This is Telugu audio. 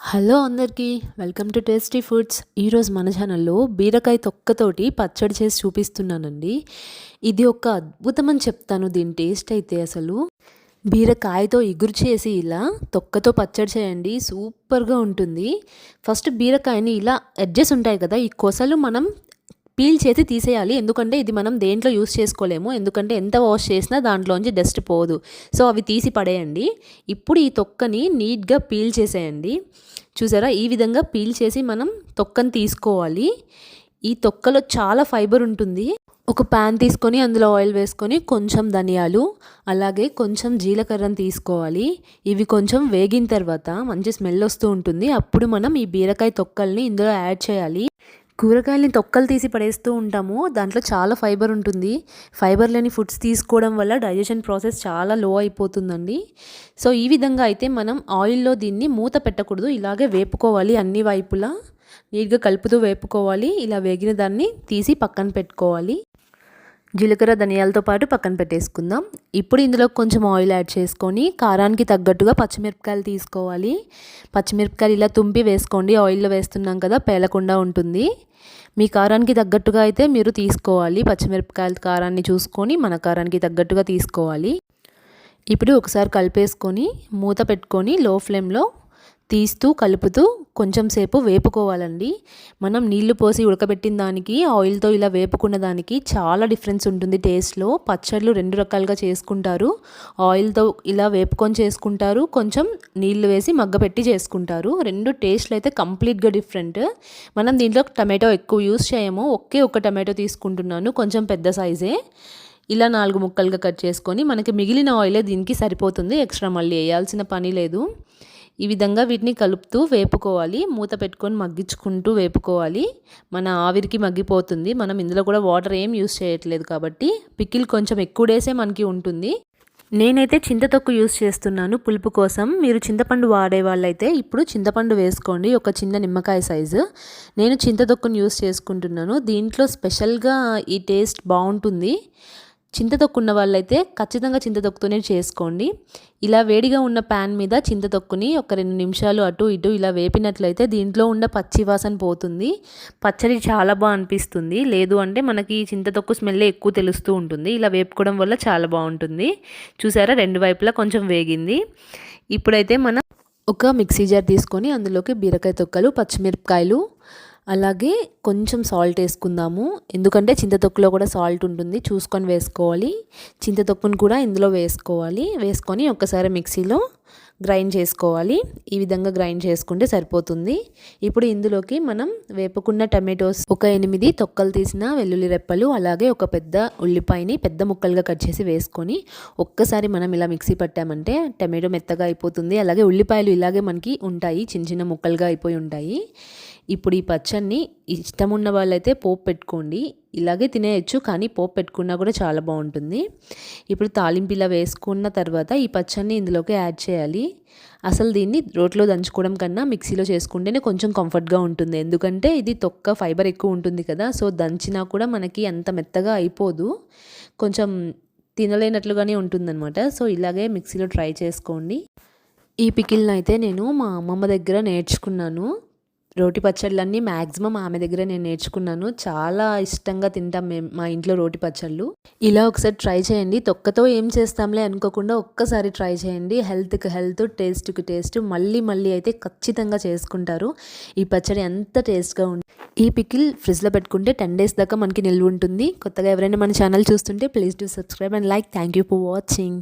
హలో అందరికీ వెల్కమ్ టు టేస్టీ ఫుడ్స్. ఈరోజు మన ఛానల్లో బీరకాయ తొక్కతోటి పచ్చడి చేసి చూపిస్తున్నానండి. ఇది ఒక అద్భుతం అని చెప్తాను దీని టేస్ట్ అయితే అసలు. బీరకాయతో ఇగురు చేసి ఇలా తొక్కతో పచ్చడి చేయండి సూపర్గా ఉంటుంది. ఫస్ట్ బీరకాయని ఇలా ఎడ్జెస్ ఉంటాయి కదా ఈ కొసలు మనం పీల్ చేసి తీసేయాలి. ఎందుకంటే ఇది మనం దేంట్లో యూస్ చేసుకోలేము. ఎందుకంటే ఎంత వాష్ చేసినా దాంట్లోంచి డస్ట్ పోదు. సో అవి తీసి పడేయండి. ఇప్పుడు ఈ తొక్కని నీట్గా పీల్ చేసేయండి. చూసారా? ఈ విధంగా పీల్ చేసి మనం తొక్కని తీసుకోవాలి. ఈ తొక్కలో చాలా ఫైబర్ ఉంటుంది. ఒక ప్యాన్ తీసుకొని అందులో ఆయిల్ వేసుకొని కొంచెం ధనియాలు అలాగే కొంచెం జీలకర్రను తీసుకోవాలి. ఇవి కొంచెం వేగిన తర్వాత మంచి స్మెల్ వస్తూ ఉంటుంది. అప్పుడు మనం ఈ బీరకాయ తొక్కల్ని ఇందులో యాడ్ చేయాలి. కూరగాయలని తొక్కలు తీసి పడేస్తూ ఉంటాము. దాంట్లో చాలా ఫైబర్ ఉంటుంది. ఫైబర్ లేని ఫుడ్స్ తీసుకోవడం వల్ల డైజెషన్ ప్రాసెస్ చాలా లో అయిపోతుందండి. సో ఈ విధంగా అయితే మనం ఆయిల్లో దీన్ని మూత పెట్టకూడదు. ఇలాగే వేపుకోవాలి అన్ని వైపులా. నీట్గా కలుపుతూ వేపుకోవాలి. ఇలా వేగిన దాన్ని తీసి పక్కన పెట్టుకోవాలి. జీలకర్ర ధనియాలతో పాటు పక్కన పెట్టేసుకుందాం. ఇప్పుడు ఇందులో కొంచెం ఆయిల్ యాడ్ చేసుకొని కారానికి తగ్గట్టుగా పచ్చిమిరపకాయలు తీసుకోవాలి. పచ్చిమిరపకాయలు ఇలా తుంపి వేసుకోండి. ఆయిల్లో వేస్తున్నాం కదా పేలకుండా ఉంటుంది. మీ కారానికి తగ్గట్టుగా అయితే మీరు తీసుకోవాలి. పచ్చిమిరపకాయల కారాన్ని చూసుకొని మన కారానికి తగ్గట్టుగా తీసుకోవాలి. ఇప్పుడు ఒకసారి కలిపేసుకొని మూత పెట్టుకొని లో ఫ్లేమ్లో తీస్తూ కలుపుతూ కొంచెం సేపు వేపుకోవాలండి. మనం నీళ్ళు పోసి ఉడకబెట్టిన దానికి ఆయిల్తో ఇలా వేపుకున్న దానికి చాలా డిఫరెన్స్ ఉంటుంది టేస్ట్లో. పచ్చళ్ళు రెండు రకాలుగా చేసుకుంటారు. ఆయిల్తో ఇలా వేపుకొని చేసుకుంటారు. కొంచెం నీళ్ళు వేసి మగ్గపెట్టి చేసుకుంటారు. రెండు టేస్ట్లు అయితే కంప్లీట్గా డిఫరెంట్. మనం దీంట్లో టమాటో ఎక్కువ యూస్ చేయము. ఒకే ఒక టమాటో తీసుకుంటున్నాను. కొంచెం పెద్ద సైజే. ఇలా నాలుగు ముక్కలుగా కట్ చేసుకొని మనకి మిగిలిన ఆయిలే దీనికి సరిపోతుంది. ఎక్స్ట్రా మళ్ళీ వేయాల్సిన పని లేదు. ఈ విధంగా వీటిని కలుపుతూ వేపుకోవాలి. మూత పెట్టుకొని మగ్గించుకుంటూ వేపుకోవాలి. మన ఆవిరికి మగ్గిపోతుంది. మనం ఇందులో కూడా వాటర్ ఏం యూస్ చేయట్లేదు కాబట్టి పిక్కిల్ కొంచెం ఎక్కువ డేసే మనకి ఉంటుంది. నేనైతే చింతతొక్కు యూస్ చేస్తున్నాను పులుపు కోసం. మీరు చింతపండు వాడే వాళ్ళైతే ఇప్పుడు చింతపండు వేసుకోండి. ఒక చిన్న నిమ్మకాయ సైజు. నేను చింతతొక్కును యూస్ చేసుకుంటున్నాను. దీంట్లో స్పెషల్గా ఈ టేస్ట్ బాగుంటుంది. చింతతొక్కు ఉన్న వాళ్ళైతే ఖచ్చితంగా చింతతొక్కుతోనే చేసుకోండి. ఇలా వేడిగా ఉన్న ప్యాన్ మీద చింతతొక్కుని ఒక రెండు నిమిషాలు అటు ఇటు ఇలా వేపినట్లయితే దీంట్లో ఉన్న పచ్చి వాసన పోతుంది. పచ్చడి చాలా బాగా అనిపిస్తుంది. లేదు అంటే మనకి చింతతొక్కు స్మెల్ ఎక్కువ తెలుస్తూ ఉంటుంది. ఇలా వేపుకోవడం వల్ల చాలా బాగుంటుంది. చూసారా రెండు వైపులా కొంచెం వేగింది. ఇప్పుడైతే మనం ఒక మిక్సీ జార్ తీసుకొని అందులోకి బీరకాయ తొక్కలు పచ్చిమిరపకాయలు అలాగే కొంచెం సాల్ట్ వేసుకుందాము. ఎందుకంటే చింతతొక్కులో కూడా సాల్ట్ ఉంటుంది. చూసుకొని వేసుకోవాలి. చింతతొక్కును కూడా ఇందులో వేసుకోవాలి. వేసుకొని ఒక్కసారి మిక్సీలో గ్రైండ్ చేసుకోవాలి. ఈ విధంగా గ్రైండ్ చేసుకుంటే సరిపోతుంది. ఇప్పుడు ఇందులోకి మనం వేపుకున్న టమాటోస్ ఒక ఎనిమిది తొక్కలు తీసిన వెల్లుల్లి రెప్పలు అలాగే ఒక పెద్ద ఉల్లిపాయని పెద్ద ముక్కలుగా కట్ చేసి వేసుకొని ఒక్కసారి మనం ఇలా మిక్సీ పట్టామంటే టమాటో మెత్తగా అయిపోతుంది. అలాగే ఉల్లిపాయలు ఇలాగే మనకి ఉంటాయి. చిన్న చిన్న ముక్కలుగా అయిపోయి ఉంటాయి. ఇప్పుడు ఈ పచ్చడిని ఇష్టం ఉన్న వాళ్ళైతే పోపు పెట్టుకోండి. ఇలాగే తినేయచ్చు కానీ పోపు పెట్టుకున్నా కూడా చాలా బాగుంటుంది. ఇప్పుడు తాలింపు ఇలా వేసుకున్న తర్వాత ఈ పచ్చడిని ఇందులోకి యాడ్ చేయాలి. అసలు దీన్ని రోట్లో దంచుకోవడం కన్నా మిక్సీలో చేసుకుంటేనే కొంచెం కంఫర్ట్గా ఉంటుంది. ఎందుకంటే ఇది తొక్క ఫైబర్ ఎక్కువ ఉంటుంది కదా సో దంచినా కూడా మనకి అంత మెత్తగా అయిపోదు. కొంచెం తినలేనట్లుగానే ఉంటుందన్నమాట. సో ఇలాగే మిక్సీలో ట్రై చేసుకోండి. ఈ పికిల్ని అయితే నేను మా అమ్మమ్మ దగ్గర నేర్చుకున్నాను. రోటి పచ్చళ్ళన్నీ మ్యాక్సిమం ఆమె దగ్గర నేను నేర్చుకున్నాను. చాలా ఇష్టంగా తింటాం మేము మా ఇంట్లో రోటి పచ్చళ్ళు. ఇలా ఒకసారి ట్రై చేయండి. తొక్కతో ఏం చేస్తాంలే అనుకోకుండా ఒక్కసారి ట్రై చేయండి. హెల్త్కి హెల్త్ టేస్ట్కి టేస్ట్ మళ్ళీ మళ్ళీ అయితే ఖచ్చితంగా చేసుకుంటారు. ఈ పచ్చడి ఎంత టేస్ట్గా ఉంది ఈ పికిల్ ఫ్రిడ్జ్లో పెట్టుకుంటే టెన్ డేస్ దాకా మనకి నిల్వ ఉంటుంది. కొత్తగా ఎవరైనా మన ఛానల్ చూస్తుంటే please do subscribe and like. Thank you for watching.